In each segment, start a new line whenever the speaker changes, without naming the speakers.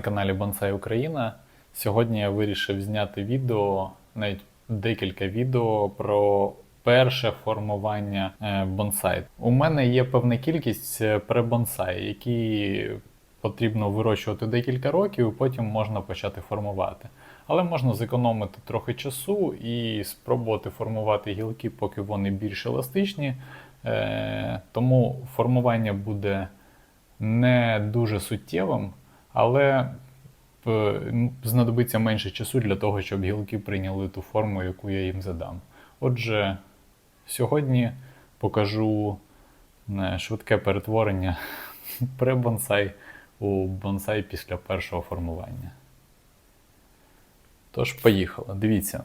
на каналі Bonsai Україна. Сьогодні я вирішив зняти відео, навіть декілька відео про перше формування е, бонсай. У мене є певна кількість е, пребонсай, які потрібно вирощувати декілька років, і потім можна почати формувати. Але можна зекономити трохи часу і спробувати формувати гілки, поки вони більш еластичні. Е, Тому формування буде не дуже суттєвим, але е, знадобиться менше часу для того, щоб гілки прийняли ту форму, яку я їм задам. Отже, сьогодні покажу е, швидке перетворення пребонсай у бонсай після першого формування. Тож, поїхали. Дивіться.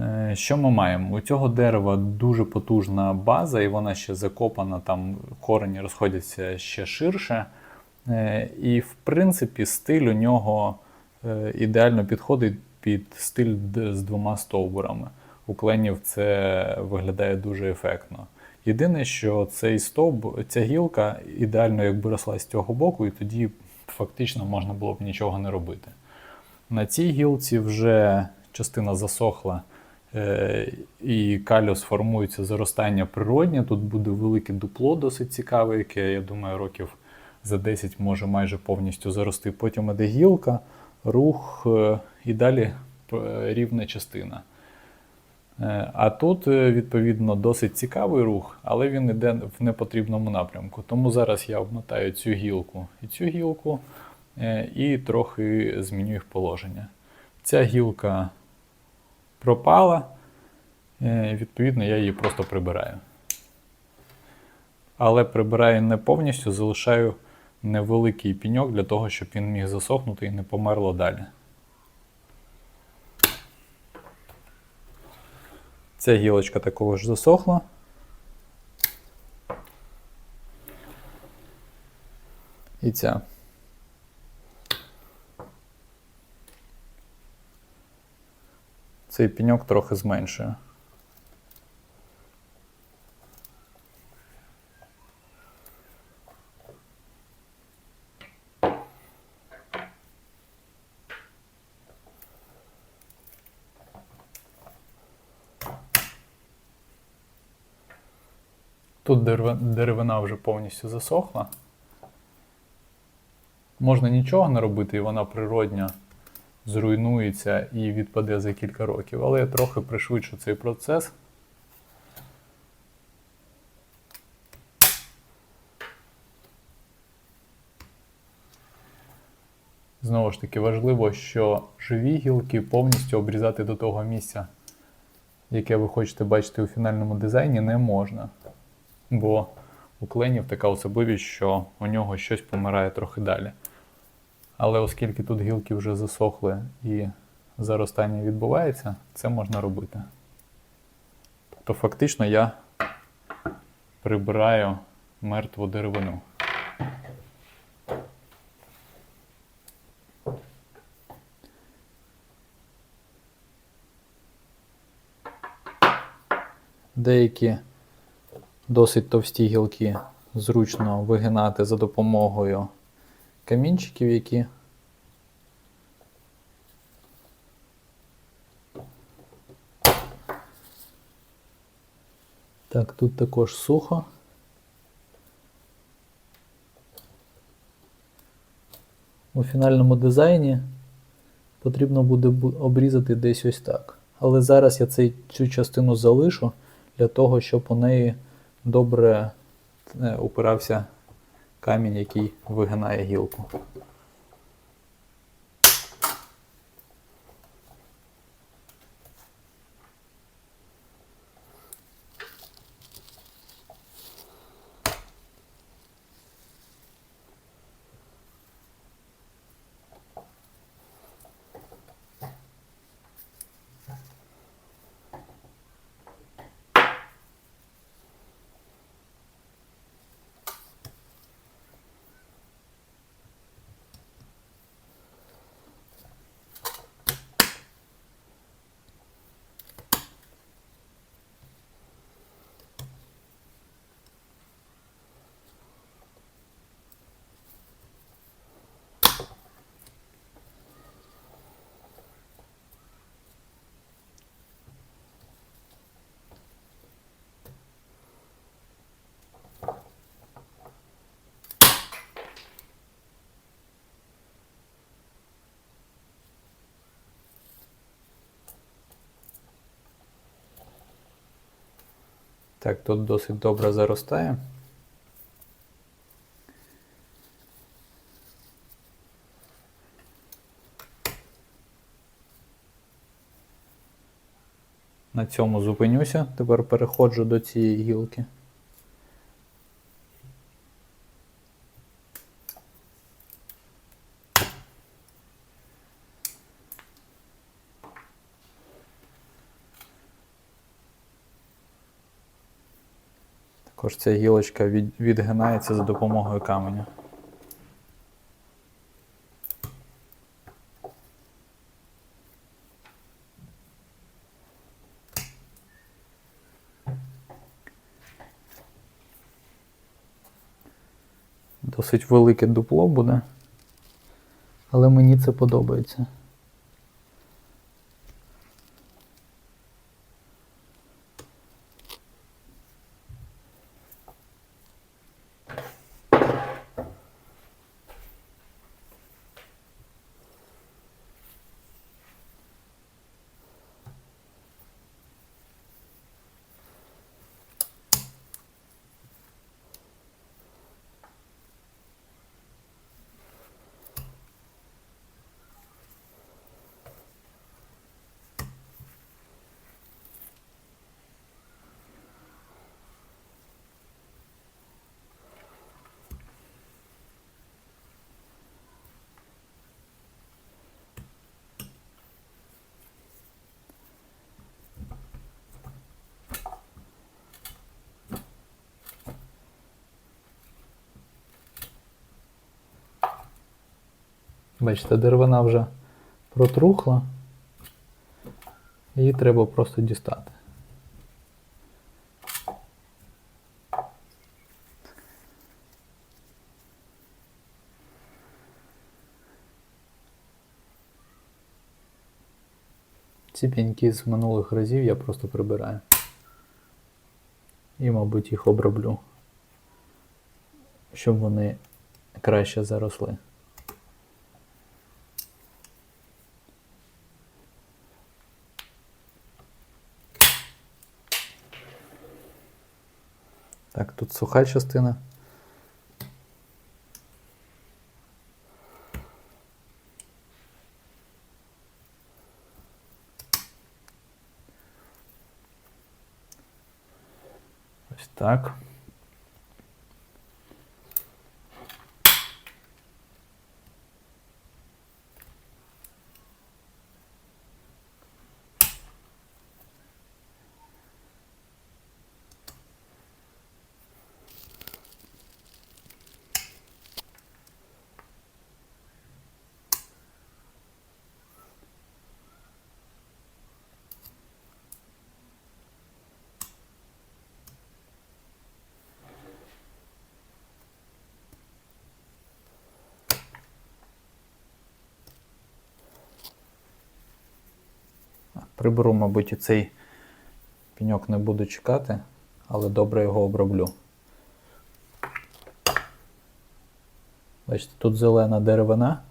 Е, Що ми маємо? У цього дерева дуже потужна база, і вона ще закопана, там корені розходяться ще ширше. Е, І, в принципі, стиль у нього е, ідеально підходить під стиль з двома стовбурами. У кленів це виглядає дуже ефектно. Єдине, що цей стовб, ця гілка ідеально якби росла з цього боку, і тоді фактично можна було б нічого не робити. На цій гілці вже частина засохла, е, і каліус формується заростання природнє. Тут буде велике дупло, досить цікаве, яке, я думаю, років за 10 може майже повністю зарости. Потім іде гілка, рух е, і далі е, рівна частина. Е, А тут, відповідно, досить цікавий рух, але він йде в непотрібному напрямку. Тому зараз я обмотаю цю гілку і цю гілку і трохи зміню їх положення. Ця гілка пропала, відповідно, я її просто прибираю. Але прибираю не повністю, залишаю невеликий піньок для того, щоб він міг засохнути і не померло далі. Ця гілочка також засохла. І ця. Цей пеньок трохи зменшує. Тут деревина вже повністю засохла. Можна нічого не робити, і вона природньо зруйнується і відпаде за кілька років. Але я трохи пришвидшу цей процес. Знову ж таки, важливо, що живі гілки повністю обрізати до того місця, яке ви хочете бачити у фінальному дизайні, не можна. Бо у кленів така особливість, що у нього щось помирає трохи далі. Але оскільки тут гілки вже засохли і заростання відбувається, це можна робити. Тобто фактично я прибираю мертву деревину. Деякі досить товсті гілки зручно вигинати за допомогою камінчиків, які Так, тут також сухо. У фінальному дизайні потрібно буде обрізати десь ось так. Але зараз я цю частину залишу для того, щоб у неї добре е, упирався камінь, який вигинає гілку. Так, тут досить добре заростає. На цьому зупинюся. Тепер переходжу до цієї гілки. Також ця гілочка від, відгинається за допомогою каменя. Досить велике дупло буде, але мені це подобається. Бачите, деревина вже протрухла. Її треба просто дістати. Ці піньки з минулих разів я просто прибираю. І, мабуть, їх оброблю, щоб вони краще заросли. Так, тут суха частина. Ось так. Приберу, мабуть, і цей пеньок не буду чекати, але добре його оброблю. Бачите, тут зелена деревина.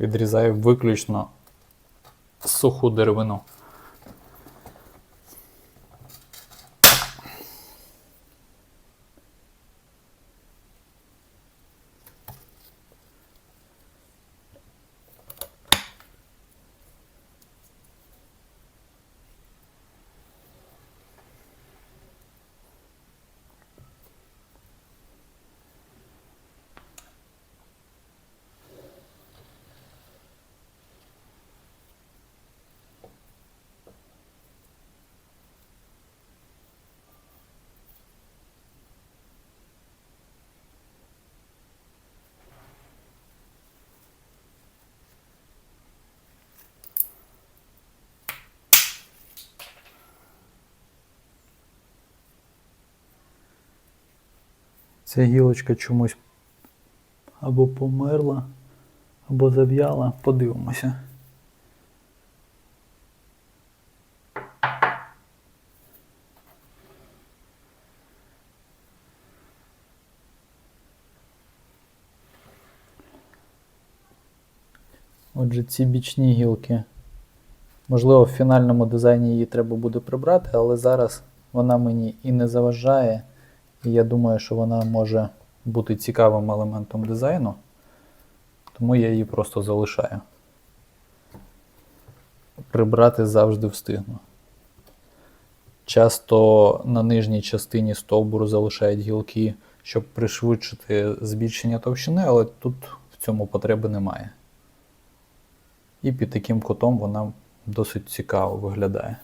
Відрізаю виключно суху деревину. Ця гілочка чомусь або померла, або зав'яла. Подивимося. Отже, ці бічні гілки. Можливо, в фінальному дизайні її треба буде прибрати, але зараз вона мені і не заважає. Я думаю, що вона може бути цікавим елементом дизайну, тому я її просто залишаю. Прибрати завжди встигну. Часто на нижній частині стовбуру залишають гілки, щоб пришвидшити збільшення товщини, але тут в цьому потреби немає. І під таким кутом вона досить цікаво виглядає.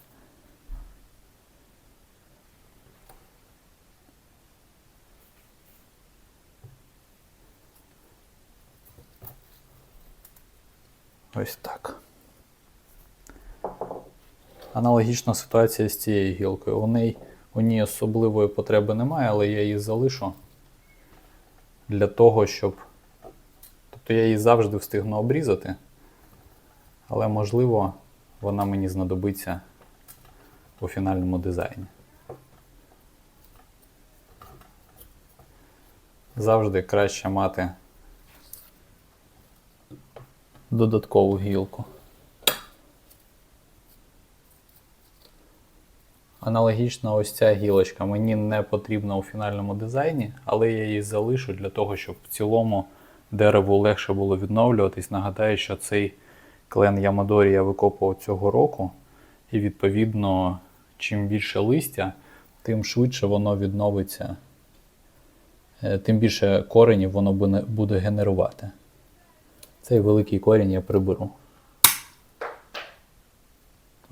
Ось так. Аналогічна ситуація з цією гілкою. У неї у ній особливої потреби немає, але я її залишу для того, щоб. Тобто я її завжди встигну обрізати, але можливо вона мені знадобиться у фінальному дизайні. Завжди краще мати додаткову гілку. Аналогічно ось ця гілочка мені не потрібна у фінальному дизайні, але я її залишу для того, щоб в цілому дереву легше було відновлюватись. Нагадаю, що цей клен Ямадорі я викопував цього року, і відповідно, чим більше листя, тим швидше воно відновиться, е, тим більше коренів воно буде- буде генерувати. Цей великий корінь я приберу.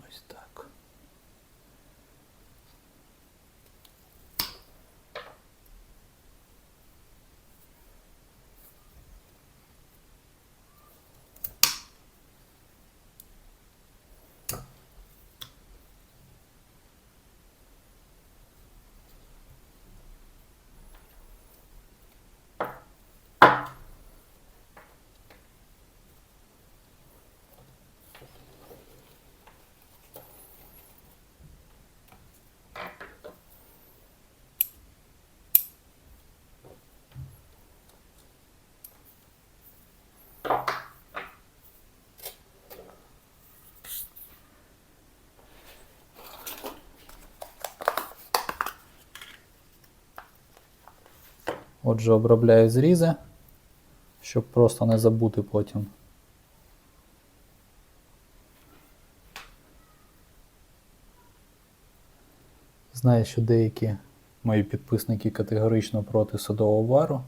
Ось так. Отже, обробляю зрізи, щоб просто не забути потім. Знаю, що деякі мої підписники категорично проти садового вару,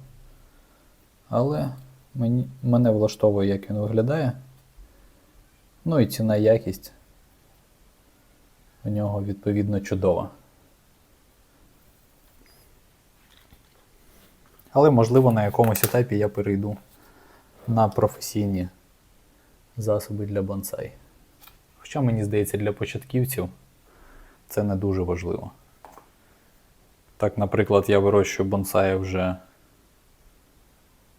але мені, мене влаштовує, як він виглядає. Ну і ціна якість у нього відповідно чудова. Але, можливо, на якомусь етапі я перейду на професійні засоби для бонсай. Хоча, мені здається, для початківців це не дуже важливо. Так, наприклад, я вирощую бонсаї вже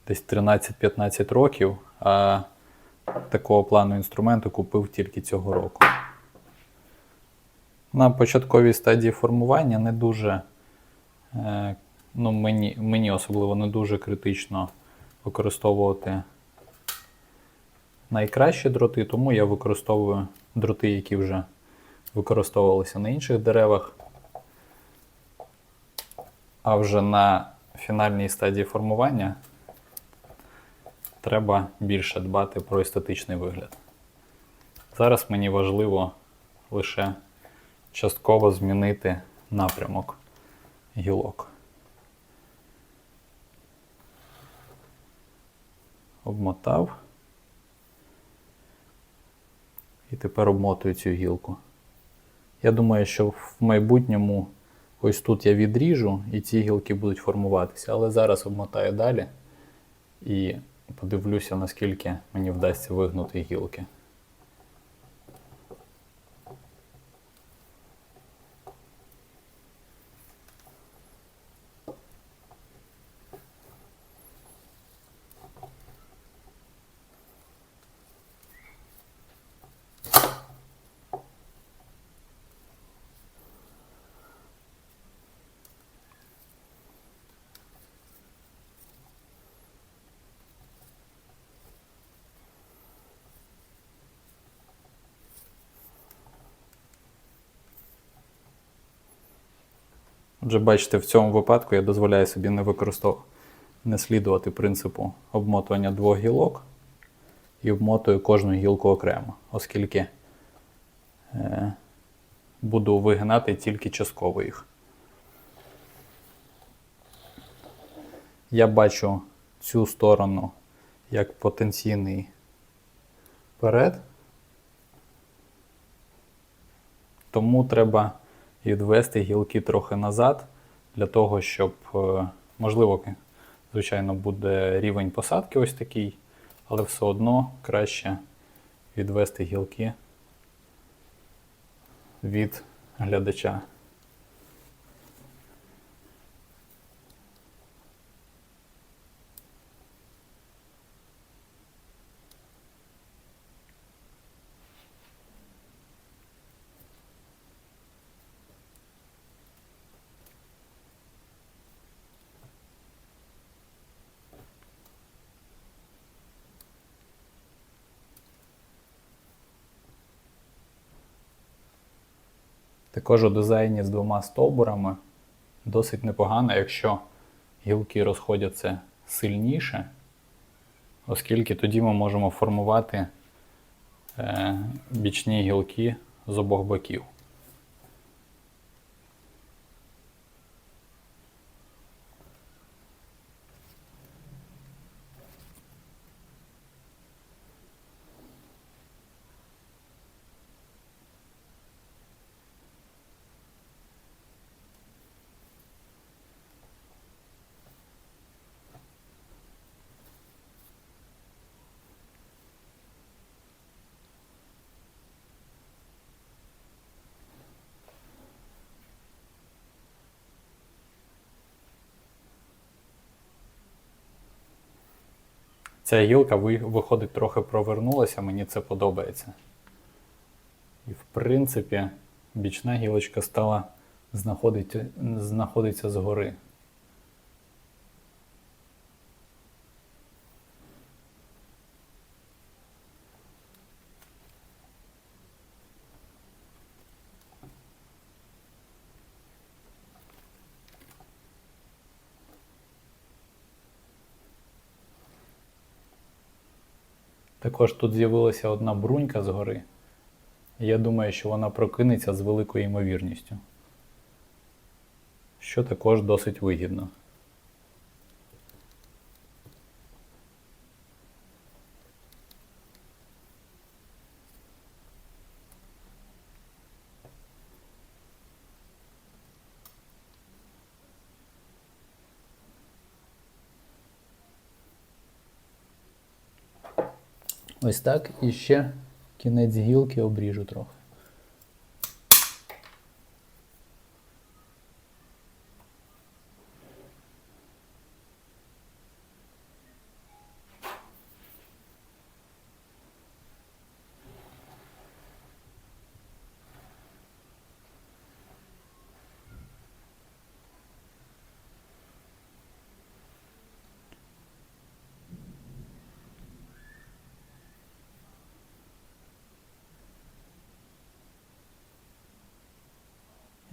десь 13-15 років, а такого плану інструменту купив тільки цього року. На початковій стадії формування не дуже, е, ну, мені, мені особливо не дуже критично використовувати найкращі дроти, тому я використовую дроти, які вже використовувалися на інших деревах. А вже на фінальній стадії формування треба більше дбати про естетичний вигляд. Зараз мені важливо лише частково змінити напрямок гілок. Обмотав. І тепер обмотую цю гілку. Я думаю, що в майбутньому ось тут я відріжу і ці гілки будуть формуватися, але зараз обмотаю далі і подивлюся, наскільки мені вдасться вигнути гілки. Отже, бачите, в цьому випадку я дозволяю собі не використовувати, не слідувати принципу обмотування двох гілок і обмотую кожну гілку окремо, оскільки е, буду вигинати тільки частково їх. Я бачу цю сторону як потенційний перед, тому треба відвести гілки трохи назад, для того, щоб, е, можливо, звичайно, буде рівень посадки ось такий, але все одно краще відвести гілки від глядача. Також у дизайні з двома стовбурами досить непогано, якщо гілки розходяться сильніше, оскільки тоді ми можемо формувати е, бічні гілки з обох боків. Ця гілка виходить трохи провернулася, мені це подобається. І в принципі, бічна гілочка стала знаходиться згори. Також тут з'явилася одна брунька згори. Я думаю, що вона прокинеться з великою ймовірністю. Що також досить вигідно. Ось так. І ще кінець гілки обріжу трохи.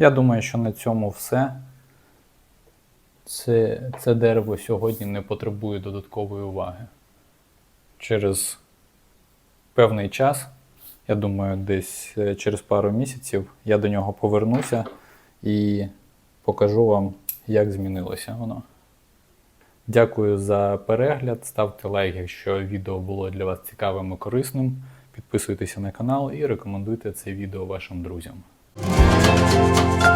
Я думаю, що на цьому все. Це, це дерево сьогодні не потребує додаткової уваги. Через певний час, я думаю, десь е, через пару місяців я до нього повернуся і покажу вам, як змінилося воно. Дякую за перегляд. Ставте лайк, якщо відео було для вас цікавим і корисним. Підписуйтеся на канал і рекомендуйте це відео вашим друзям. Thank you.